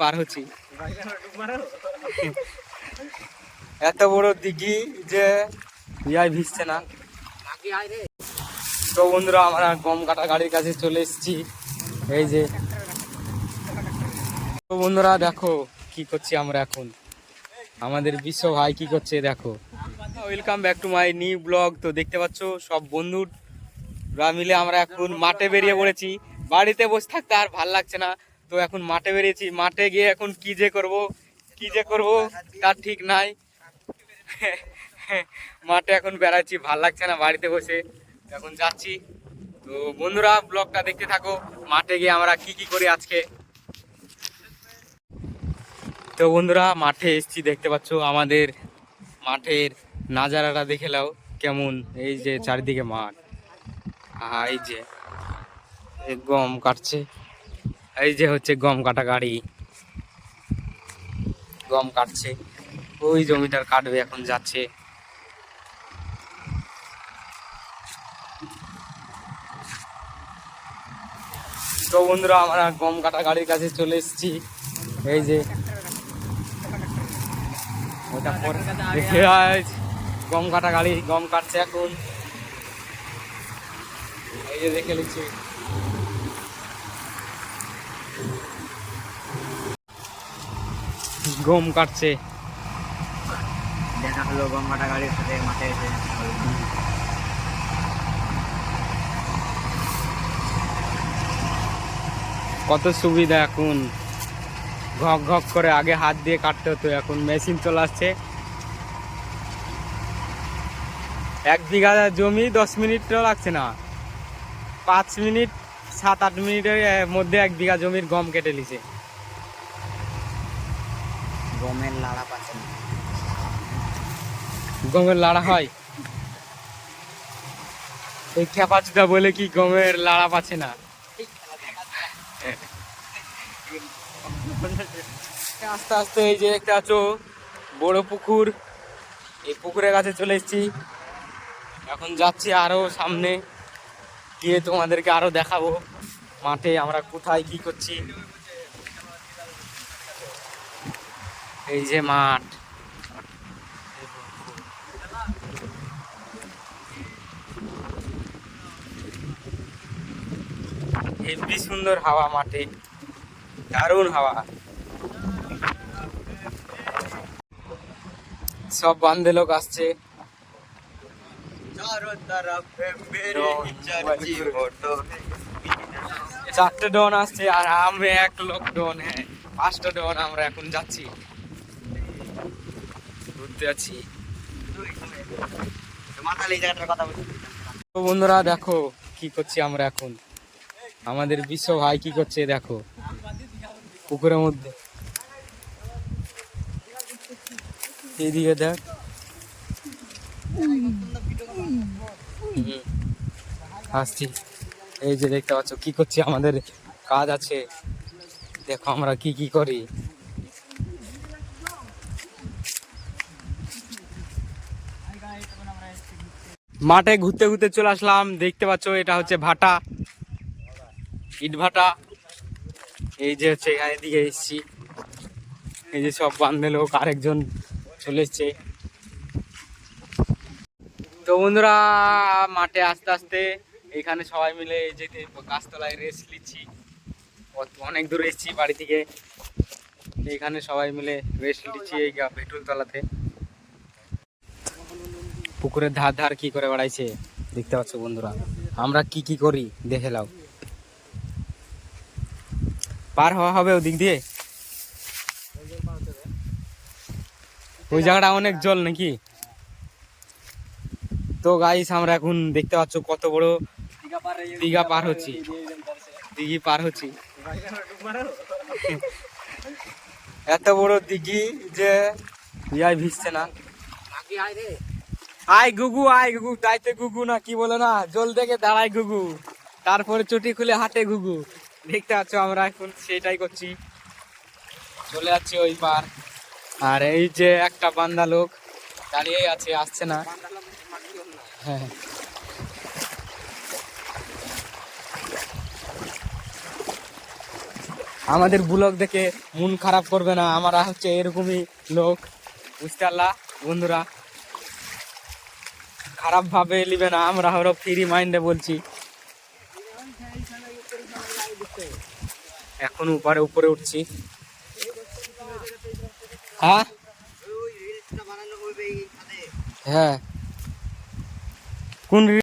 পার হচ্ছি। এত বড় দিঘি যে ইয়াই ভিজছে না। তো বন্ধুরা, আমরা গম কাটা গাড়ির কাছে চলে এসেছি। এই যে। তো বন্ধুরা, দেখো কি করছি আমরা এখন। আমাদের বিশ্ব ভাই কি করছে, দেখো। Welcome back to my new blog তো দেখতে পাচ্ছ, সব বন্ধুরা মিলে আমরা এখন মাঠে বেরিয়ে পড়েছি। বাড়িতে বসে থাকতে আর ভালো লাগছে না। তো এখন মাঠে বেরিয়েছি মাঠে গিয়ে এখন কি যে করব কি যে করব তার ঠিক নাই। মাঠে এখন বেড়াচ্ছি ভালো লাগছে না বাড়িতে বসে। এখন যাচ্ছি। তো বন্ধুরা ব্লগটা দেখতে থাকো। মাঠে গিয়ে আমরা কি কি করি আজকে? তো বন্ধুরা মাঠে এসেছি দেখতে পাচ্ছ আমাদের মাঠের নাজারাটা দেখে নাও কেমন। এই যে চারিদিকে মাঠ। আহা, এই যে গম কাটছে। এই যে হচ্ছে গম কাটা গাড়ি। গম কাটছে। ওই জমিটার কাটবে এখন যাচ্ছে। তো বন্ধুরা, আমরা গম কাটা গাড়ির কাছে চলে এসেছি। এই যে গম কাটা গাড়ি, গম কাটছে এখন। এই যে দেখে নিচ্ছি। গম কাটছে। দেখা হলো গঙ্গাটা গাড়ির সাথে মাঠে এসে কত সুবিধা এখন। ঘক ঘক করে আগে হাত দিয়ে কাটতে হতো এখন মেশিন চলে আসছে। এক বিঘা জমি দশ মিনিটও লাগছে না। পাঁচ মিনিট সাত আট মিনিটের মধ্যে এক বিঘা জমির গম কেটে নিছে। গমের লাড়া পাচ্ছে না। গমের লাড়া হয়? এই খেপাচুটা বলে কি গমের লাড়া পাচ্ছে না? আস্তে আস্তে এই যে একটা আছো বড় পুকুর। এই পুকুরের কাছে চলে এসেছি। এখন যাচ্ছি আরও সামনে। গিয়ে তোমাদেরকে আরও দেখাবো মাঠে আমরা কোথায় কি করছি। এই যে মাঠ। হেবি সুন্দর হাওয়া মাঠে। দারুণ হাওয়া। সব বান্ধে লোক আসছে। চারটে ডন আসছে আর আমি এক লোক ডন হ্যাঁ পাঁচটা ডন আমরা এখন যাচ্ছি। ঘুরতে তো বন্ধুরা, দেখো কি করছি আমরা এখন। আমাদের বিশ্ব ভাই কি করছে, দেখো। পুকুরের মধ্যে। এইদিকে দেখ। আসছি। এই যে দেখতে পাচ্ছ, কি করছি, আমাদের কাজ আছে। দেখো আমরা কি কি করি। মাঠে ঘুরতে ঘুরতে চলে আসলাম। দেখতে পাচ্ছ, এটা হচ্ছে ভাটা। ইট ভাটা। এই যে হচ্ছে এখানে দিকে এসছি। এই যে সব বান্ধে লোক, আরেকজন চলে এসছে। তো বন্ধুরা, মাঠে আস্তে আস্তে এখানে সবাই মিলে এই যে গাছতলায় রেস্ট নিচ্ছি। অনেক দূরে এসেছি বাড়ি থেকে। এখানে সবাই মিলে রেস্ট নিচ্ছি এই ভেটুল তলাতে পুকুরের ধার ধার কি করে বেড়াইছে? দেখতে পাচ্ছ বন্ধুরা, আমরা কি কি করি দেখে লাও পার হওয়া হবে ওদিক দিয়ে? ওই জায়গাটা অনেক জল নাকি? তো গাইস আমরা এখন দেখতে পাচ্ছ কত বড় দীঘা পার হচ্ছি। দিঘি পার হচ্ছি। এত বড় দিঘি যে ইয়াই ভিজছে না। আয় গুগু আয় গুগু, তাইতে গুগু না, কি বলে না? জল থেকে দাঁড়ায় গুগু। তারপরে চটি খুলে হাতে গুগু। দেখতে পাচ্ছ আমরা এখন সেটাই করছি। চলে যাচ্ছি ওই পার। আর এই যে একটা বান্দা লোক দাঁড়িয়ে আছে, আসছে না। হ্যাঁ। আমাদের ব্লগ দেখে মন খারাপ করবে না। আমরা হচ্ছে এরকমই লোক। বুঝতে পারলা? বন্ধুরা খারাপ ভাবে নিবে না, আমরা হলো ফ্রি মাইন্ডে বলছি। এখন উপরে উপরে উঠছি। হ্যাঁ? হ্যাঁ। কোন